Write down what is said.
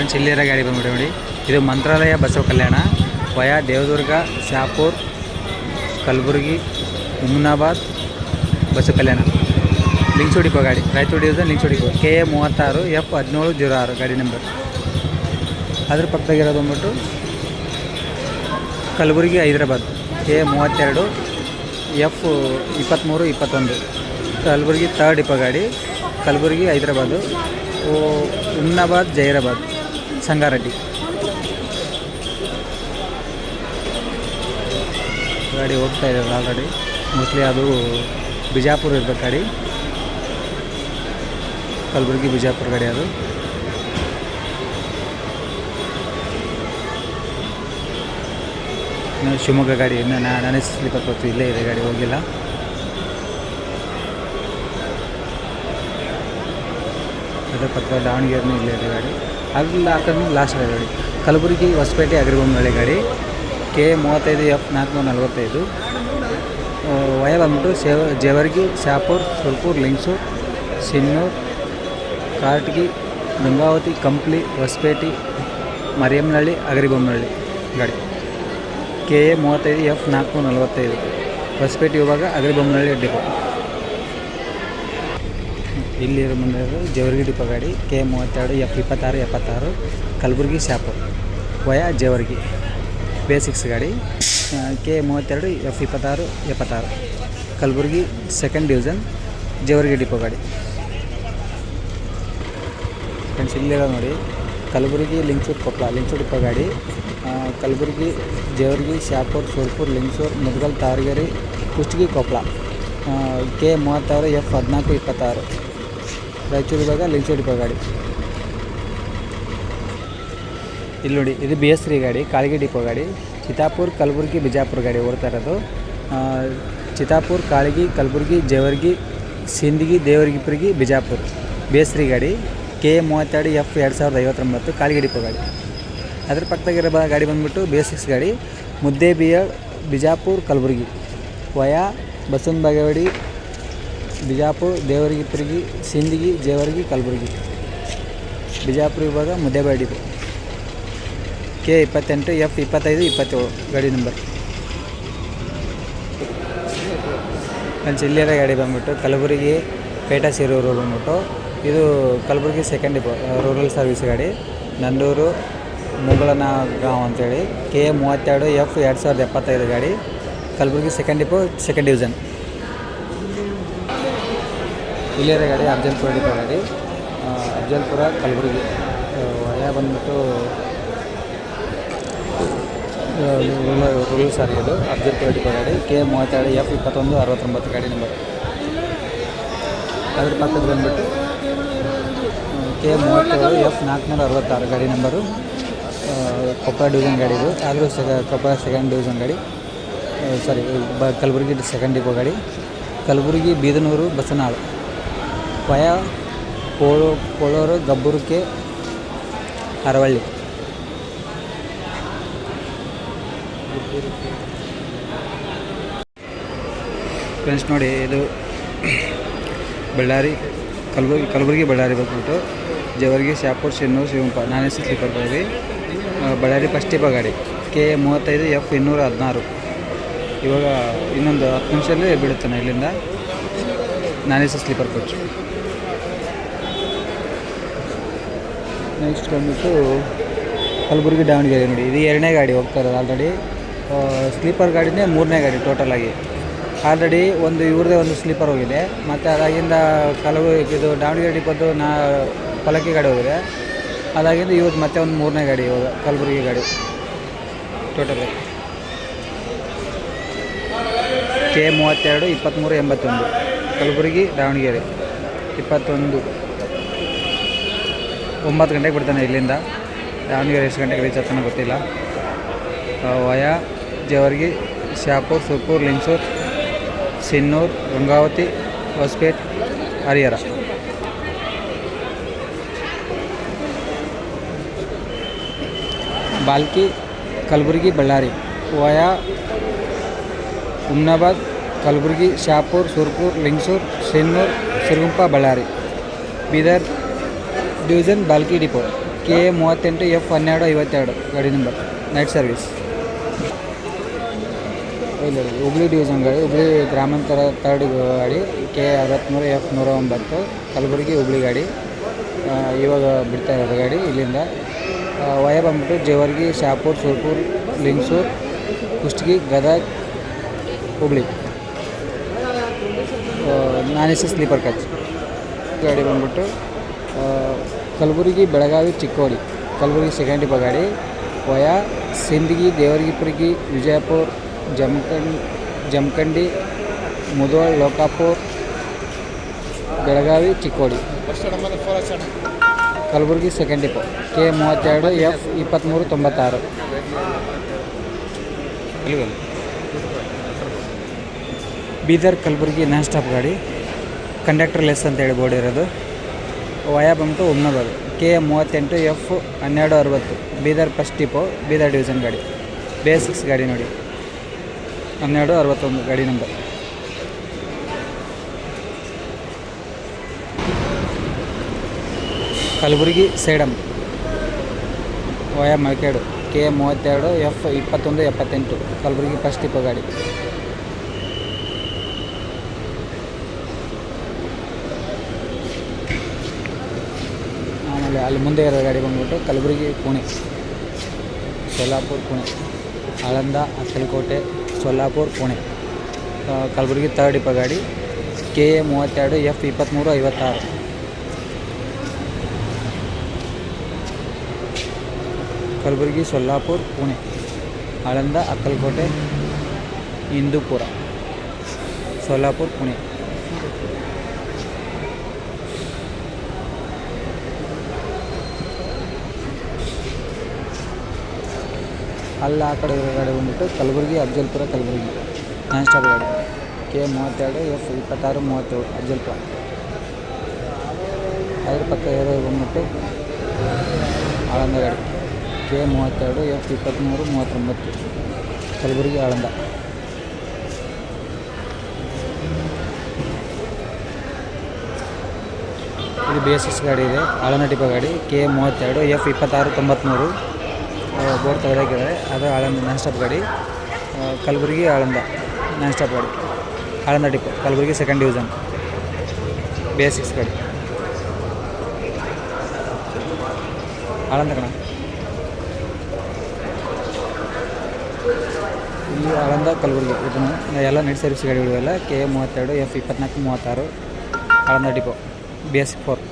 Friends ಇಲ್ಲಿರೋ ಗಾಡಿ ಬಂದ್ಬಿಡಿ ನೋಡಿ. ಇದು ಮಂತ್ರಾಲಯ ಬಸವ ಕಲ್ಯಾಣ, ವಯಾ ದೇವದುರ್ಗ, ಶಾಪುರ್, ಕಲಬುರಗಿ ಹುಮ್ನಾಬಾದ್ ಬಸವ ಕಲ್ಯಾಣ. ಲಿಂಕ್ಸು ಡಿಪೋ ಗಾಡಿ. ರಾಯಚೂರು ಡಿಪೋ ಕೆ ಎ ಮೂವತ್ತಾರು ಎಫ್ ಹದಿನೇಳು, ಜೀರೋ ಆರು, ಗಾಡಿ ನಂಬರ್ ಅದ್ರ ಪಕ್ಕದಾಗಿರೋದು ಬಂದ್ಬಿಟ್ಟು ಕಲಬುರಗಿ, ಹೈದ್ರಾಬಾದ್. ಕೆ ಎ ಮೂವತ್ತೆರಡು ಎಫ್ ಇಪ್ಪತ್ತ್ಮೂರು ಇಪ್ಪತ್ತೊಂದು. ಕಲಬುರಗಿ ತರ್ಡ್ ಡಿಪೋ ಗಾಡಿ. ಕಲಬುರಗಿ, ಹೈದ್ರಾಬಾದು. ಓ ಹುಮ್ನಾಬಾದ್ ಜೈರಾಬಾದ್. ಸಂಗಾರೆಡ್ಡಿ. ಗಾಡಿ ಹೋಗ್ತಾ ಇದ್ದಾರೆ ಆಲ್ರೆಡಿ ಮೋಸ್ಟ್ಲಿ ಅದು ಬಿಜಾಪುರ ಇರ್ಬೇಕು ಗಾಡಿ. ಕಲಬುರಗಿ ಬಿಜಾಪುರ ಗಾಡಿ ಅದು. ಶಿವಮೊಗ್ಗ ಗಾಡಿ ಇನ್ನು ನಾನೇ ಸ್ಲೀಪರ್ ಕೊಟ್ಟು ಇಲ್ಲೇ ಇದೆ ಗಾಡಿ, ಹೋಗಿಲ್ಲ. ಅದೇ ಪಕ್ಕ ದಾವಣಗೆರೆನೂ ಇಲ್ಲೇ ಇದೆ ಗಾಡಿ. ಅಲ್ಲಿ ಹಾಕೊಂಡು ಲಾಸ್ಟ್ ಗಾಡಿ. ಕಲಬುರಗಿ ಹೊಸಪೇಟೆ ಅಗ್ರಿಬೊಮ್ಮನಹಳ್ಳಿ ಗಾಡಿ. ಕೆ ಮೂವತ್ತೈದು ಎಫ್ ನಾಲ್ಕುನೂರ ನಲ್ವತ್ತೈದು. ವಯ ಬಂದ್ಬಿಟ್ಟು ಸೇವ ಜೇವರ್ಗಿ, ಶಾಪುರ್ ಸುರ್ಪುರ್ ಲಿಂಗ್ಸೂರ್ ಸಿನ್ನೂರ್ ಕಾಟ್ಗಿ, ಗಂಗಾವತಿ, ಕಂಪ್ಲಿ, ಹೊಸಪೇಟೆ, ಮರಿಯಮ್ಮನಹಳ್ಳಿ ಅಗರಿಬೊಮ್ಮನಹಳ್ಳಿ ಗಾಡಿ. ಕೆ ಎ ಮೂವತ್ತೈದು ಎಫ್ ನಾಲ್ಕು ನಲವತ್ತೈದು. ಹೊಸಪೇಟೆ ಇವಾಗ ಅಗರಿಬೊಮ್ಮನಹಳ್ಳಿ ಡಿಪೋ. ಇಲ್ಲಿ ಮುಂದೆ ಜೇವರ್ಗಿ ಡಿಪೋ ಗಾಡಿ ಕೆ ಮೂವತ್ತೆರಡು ಎಫ್ ಇಪ್ಪತ್ತಾರು ಎಪ್ಪತ್ತಾರು, ಕಲಬುರ್ಗಿ, ಶಾಪುರ್. ವಯ ಜೇವರ್ಗಿ. ಬೇಸಿಕ್ಸ್ ಗಾಡಿ ಕೆ ಮೂವತ್ತೆರಡು ಎಫ್ ಇಪ್ಪತ್ತಾರು ಎಪ್ಪತ್ತಾರು. Kalaburagi second division Jevargi depot ಗಾಡಿ ಫ್ರೆಂಡ್ಸ್ ಇಲ್ಲಿರೋ ನೋಡಿ, ಕಲಬುರ್ಗಿ, ಲಿಂಗಸೂರು ಕೊಪ್ಪಳ ಲಿಂಗಸೂರು ಡಿಪೋ ಗಾಡಿ ಕಲಬುರ್ಗಿ, ಜೇವರ್ಗಿ, ಶಾಪುರ್, ಸುರ್ಪುರ್, ಲಿಂಗಸೂರು, ಮುದ್ಗಲ್, ತಾರಗೆರೆ, ಕುಷ್ಟಗಿ ಕೊಪ್ಪಳ ಕೆ ಮೂವತ್ತಾರು, ಎಫ್ ಹದಿನಾಲ್ಕು, ಇಪ್ಪತ್ತಾರು. ರಾಯಚೂರು ಭಾಗ ಲಿಂಚೂರು ಭಾಗ ಗಾಡಿ. ಇಲ್ಲಿ ನೋಡಿ, ಇದು ಬಿ ಎಸ್ ತ್ರೀ ಗಾಡಿ, ಕಾಳಿಗೆ ಡಿಪೋ ಗಾಡಿ. ಚಿತಾಪುರ್ ಕಲಬುರ್ಗಿ, ಬಿಜಾಪುರ ಗಾಡಿ ಓಡ್ತಾ ಇರೋದು. Chitapur Kalagi, Kalaburagi, Jevargi, Sindagi Devarhippargi Bijapur. B S three ಗಾಡಿ ಕೆ ಎ ಮೂವತ್ತೆರಡು ಎಫ್ ಎರಡು ಸಾವಿರದ ಐವತ್ತೊಂಬತ್ತು, ಕಾಳಿಗೆ ಡಿಪೋ ಗಾಡಿ. ಅದ್ರ ಪಕ್ಕದಾಗಿರೋ ಗಾಡಿ ಬಂದುಬಿಟ್ಟು ಬಿ ಎಸ್ ಸಿಕ್ಸ್ ಗಾಡಿ ಮುದ್ದೆ ಬಿ ಬಿಜಾಪುರ್, ಕಲಬುರ್ಗಿ. ವಯಾ, ಬಸವನ ಬಾಗೇವಾಡಿ ಬಿಜಾಪುರ ತಿರುಗಿ, ಸಿಂದಗಿ, ಜೇವರ್ಗಿ ಕಲಬುರಗಿ. ಬಿಜಾಪುರ ವಿಭಾಗ ಮುದ್ದೇಬೇಡ ಕೆ ಇಪ್ಪತ್ತೆಂಟು, ಎಫ್ ಇಪ್ಪತ್ತೈದು, ಇಪ್ಪತ್ತೇಳು, ಗಾಡಿ ನಂಬರ್. ಇಲ್ಲಿರೋ ಗಾಡಿ ಬಂದ್ಬಿಟ್ಟು ಕಲಬುರಗಿ ಪೇಟ ಸೇರೂರು ಬಂದ್ಬಿಟ್ಟು, ಇದು Kalaburagi second depot rural service ಗಾಡಿ. ನಂದೂರು, ಮುಗಳನ ಗಾಂವ್ ಅಂತೇಳಿ, ಕೆ ಎ ಮೂವತ್ತೆರಡು, ಎಫ್ ಎರಡು ಸಾವಿರದ ಎಪ್ಪತ್ತೈದು ಗಾಡಿ. Kalaburagi second depot second division ಇಲ್ಲಿರೋ ಗಾಡಿ ಅಫ್ಜಲ್ಪುರ ಡಿಪೋ ಗಾಡಿ ಆ, ಅಫ್ಜಲ್ಪುರ ಕಲಬುರಗಿ. ವಯ ಬಂದ್ಬಿಟ್ಟು ರೂಲ್ ಸಾರಿ ಇದು ಅಫ್ಜಲ್ಪುರ ಡಿಪೋ ಗಾಡಿ ಕೆ ಮೂವತ್ತೆರಡು ಎಫ್ ಇಪ್ಪತ್ತೊಂದು ಅರವತ್ತೊಂಬತ್ತು ಗಾಡಿ ನಂಬರ್ ಅದ್ರ ಪಕ್ಕದ ಬಂದ್ಬಿಟ್ಟು ಕೆ ಮೂವತ್ತೇಳು ಎಫ್ ನಾಲ್ಕುನೂರ ಅರವತ್ತಾರು ಗಾಡಿ ನಂಬರು ಕೊಪ್ಪಳ ಡಿವಿಷನ್ ಗಾಡಿ ಇದು. ಆದರೂ ಸೆಕ ಕೊಪ್ಪಳ ಸೆಕೆಂಡ್ ಡಿವಿಷನ್ ಗಾಡಿ. ಸಾರಿ ಬ ಕಲಬುರಗಿ ಸೆಕೆಂಡ್ ಡಿಪೋ ಗಾಡಿ. ಕಲಬುರಗಿ ಬೀದನೂರು ಬಸನಾಳು. ವಯ ಕೋಳು, ಕೋಳೂರು, ಗಬ್ಬುರುಕೆ, ಅರವಳ್ಳಿ. ಫ್ರೆಂಡ್ಸ್ ನೋಡಿ, ಇದು ಬಳ್ಳಾರಿ, ಕಲಬುರ್ಗಿ, ಕಲಬುರಗಿ ಬಳ್ಳಾರಿ ಬಂದ್ಬಿಟ್ಟು ಜವರ್ಗಿ ಶಾಪುರ್ ಶೆನ್ನೂರು, ಶಿವಮೊಗ್ಗ. ನಾನೇ ಸಿ ಸ್ಲೀಪರ್ ಗಾಡಿ ಬಳ್ಳಾರಿ ಫಸ್ಟ್ ಇಪ್ಪ ಗಾಡಿ. ಕೆ ಮೂವತ್ತೈದು ಎಫ್ ಇನ್ನೂರ ಹದಿನಾರು. ಇವಾಗ ಇನ್ನೊಂದು ಹತ್ತು ನಿಮಿಷದಲ್ಲಿ ಬಿಡುತ್ತಾನೆ ಇಲ್ಲಿಂದ. ನಾನೇ ಸಿ ಸ್ಲೀಪರ್ ಕೋಚ್. ನೆಕ್ಸ್ಟ್ ಬಂದುಬಿಟ್ಟು ಕಲಬುರ್ಗಿ ದಾವಣಗೆರೆ ನೋಡಿ. ಇದು ಎರಡನೇ ಗಾಡಿ ಹೋಗ್ತಾ ಇರೋದು ಆಲ್ರೆಡಿ ಸ್ಲೀಪರ್ ಗಾಡಿನೇ ಮೂರನೇ ಗಾಡಿ ಟೋಟಲ್ ಆಗಿ. ಆಲ್ರೆಡಿ ಒಂದು ಇವ್ರದೇ ಒಂದು ಸ್ಲೀಪರ್ ಹೋಗಿದೆ. ಮತ್ತು ಅದಾಗಿಂದ ಕಲಬು, ಇದು ದಾವಣಗೆರೆ ಡಿಪೋದು ನಾ ಪಲಕಿ ಗಾಡಿ ಹೋಗಿದೆ. ಅದಾಗಿಂದ ಇವ್ರದ್ದು ಮತ್ತೆ ಒಂದು ಮೂರನೇ ಗಾಡಿ ಇವಾಗ ಕಲಬುರ್ಗಿ ಗಾಡಿ. ಟೋಟಲ್ ಕೆ ಮೂವತ್ತೆರಡು ಇಪ್ಪತ್ತ್ಮೂರು ಎಂಬತ್ತೊಂದು. ಕಲಬುರ್ಗಿ, ದಾವಣಗೆರೆ. ಇಪ್ಪತ್ತೊಂದು. ಒಂಬತ್ತು ಗಂಟೆಗೆ ಬಿಡ್ತಾನೆ ಇಲ್ಲಿಂದ. ದಾವಣಗೆರೆ ಎಷ್ಟು ಗಂಟೆಗೆ ರೀಚ್ ಆಗ್ತಾನೆ ಗೊತ್ತಿಲ್ಲ. Via, Jevargi Shapur Surpur, Lingsur, Sinnur, Gangavathi, Hospet, Harihara. Bhalki, Kalaburagi, Ballari. Via Humnabad Kalaburagi Shahpur Surpur, Lingsur, Sinnur, Siruguppa, Ballari. Bidar division Balki depot, K A ಮೂವತ್ತೆಂಟು, ಎಫ್ ಹನ್ನೆರಡು, ಐವತ್ತೆರಡು, ಗಾಡಿ ನಂಬರ್, ನೈಟ್ ಸರ್ವಿಸ್. ಇಲ್ಲ ಹುಬ್ಳಿ ಡಿವಿಷನ್ ಗಾಡಿ, ಹುಬ್ಳಿ ಗ್ರಾಮಾಂತರ ತರ್ಡ್ ಗಾಡಿ, ಕೆ ಅರವತ್ತ್ಮೂರು ಎಫ್ ನೂರ ಒಂಬತ್ತು, ಕಲಬುರಗಿ ಹುಬ್ಳಿ ಗಾಡಿ. ಇವಾಗ ಬಿಡ್ತಾ ಇರೋದು ಗಾಡಿ ಇಲ್ಲಿಂದ. ವಯ ಬಂದ್ಬಿಟ್ಟು Jevargi, Shapur, Surpur, Lingsugur, Kushtagi, Gadag, Hubli. Non A C sleeper coach. ಗಾಡಿ ಬಂದ್ಬಿಟ್ಟು ಕಲಬುರಗಿ, ಬೆಳಗಾವಿ, ಚಿಕ್ಕೋಡಿ. ಕಲಬುರಗಿ ಸೆಕೆಂಡ್ ಬಗಾಡಿ. ಗಾಡಿ via Sindagi, Devarhippargi, Vijayapura, Jamkhand, Jamkhandi Mudhol Lokapur, Belagavi, Chikkodi. Kalaburagi second depot. K ಮೂವತ್ತೆರಡು, ಎಫ್ ಇಪ್ಪತ್ತ್ಮೂರು ತೊಂಬತ್ತಾರು. ಬೀದರ್ ಕಲಬುರಗಿ ನಾನ್ ಸ್ಟಾಪ್ ಗಾಡಿ. Conductor less ಅಂತ ಹೇಳಿ ಬೋರ್ಡ್ ಇರೋದು. ವಯ ಬಂತು ಉಮ್ನಬಾದ್. ಕೆ ಎ ಮೂವತ್ತೆಂಟು ಎಫ್ ಹನ್ನೆರಡು ಅರವತ್ತು. Bidar first depot, Bidar division ಗಾಡಿ. ಬೇಸಿಕ್ಸ್ ಗಾಡಿ ನೋಡಿ. ಹನ್ನೆರಡು ಅರವತ್ತೊಂದು ಗಾಡಿ number. Kalaburagi Sedam via Malkhed K ಮೂವತ್ತೆರಡು ಎಫ್ ಇಪ್ಪತ್ತೊಂದು ಎಪ್ಪತ್ತೆಂಟು. ಕಲಬುರಗಿ ಫಸ್ಟ್ ಡಿಪೋ ಗಾಡಿ. ಅಲ್ಲಿ ಮುಂದೆ ಇರೋ ಗಾಡಿ ಬಂದ್ಬಿಟ್ಟು ಕಲಬುರಗಿ, ಪುಣೆ. ಸೊಲ್ಲಾಪುರ, ಪುಣೆ. ಆಳಂದ ಅಕ್ಕಲಕೋಟೆ ಸೊಲ್ಲಾಪುರ, ಪುಣೆ. ಕಲಬುರಗಿ ತರ್ಡ್ ಇಪ್ಪ ಗಾಡಿ. ಕೆ ಎ ಮೂವತ್ತೆರಡು ಎಫ್ ಇಪ್ಪತ್ತ್ಮೂರು ಐವತ್ತಾರು. ಕಲಬುರಗಿ, ಸೊಲ್ಲಾಪುರ, ಪುಣೆ. ಆಳಂದ ಅಕ್ಕಲಕೋಟೆ ಹಿಂದೂಪುರ ಸೊಲ್ಲಾಪುರ, ಪುಣೆ. ಅಲ್ಲಿ ಆ ಕಡೆ ಗಾಡಿ ಬಂದ್ಬಿಟ್ಟು ಕಲಬುರ್ಗಿ ಅಫ್ಜಲ್ಪುರ ಕಲಬುರ್ಗಿ. ನಾನ್ ಸ್ಟಾಪ್ ಗಾಡಿ. ಕೆ ಮೂವತ್ತೆರಡು, ಎಫ್ ಇಪ್ಪತ್ತಾರು, ಮೂವತ್ತೇಳು ಅಫ್ಜಲ್ಪುರ ಅದ್ರ ಪಕ್ಕ ಏರೋ ಬಂದ್ಬಿಟ್ಟು ಆಳಂದ ಗಾಡಿ. ಕೆ ಮೂವತ್ತೆರಡು, ಎಫ್ ಇಪ್ಪತ್ತ್ಮೂರು ಮೂವತ್ತೊಂಬತ್ತು. ಕಲಬುರ್ಗಿ, ಆಳಂದ. ಇದು ಬಿ ಎಸ್ ಎಸ್ ಗಾಡಿ ಇದೆ. ಆಳಂದ ಟಿಪ ಗಾಡಿ. ಕೆ ಮೂವತ್ತೆರಡು, ಎಫ್ ಇಪ್ಪತ್ತಾರು ತೊಂಬತ್ತ್ಮೂರು ಬೋರ್ಡ್ ತೆಗೆದಾಕಿದ್ದಾರೆ ಅದು ಆಳಂದ ನಾನ್ ಸ್ಟಾಪ್ ಗಾಡಿ. ಕಲಬುರಗಿ ಆಳಂದ ನಾನ್ ಸ್ಟಾಪ್ ಗಾಡಿ. Aland depot Kalaburagi second division B S six ಗಾಡಿ. ಆಳಂದ ಕಣ. ಇಲ್ಲಿ ಆಳಂದ, ಕಲಬುರಗಿ ಇದನ್ನು ಎಲ್ಲ ನೆಟ್ ಸರ್ವಿಸ್ ಗಾಡಿಗಳು ಕೆ ಕೆ ಮೂವತ್ತೆರಡು ಎಫ್ ಇಪ್ಪತ್ನಾಲ್ಕು, ಮೂವತ್ತಾರು, Aland depot B S four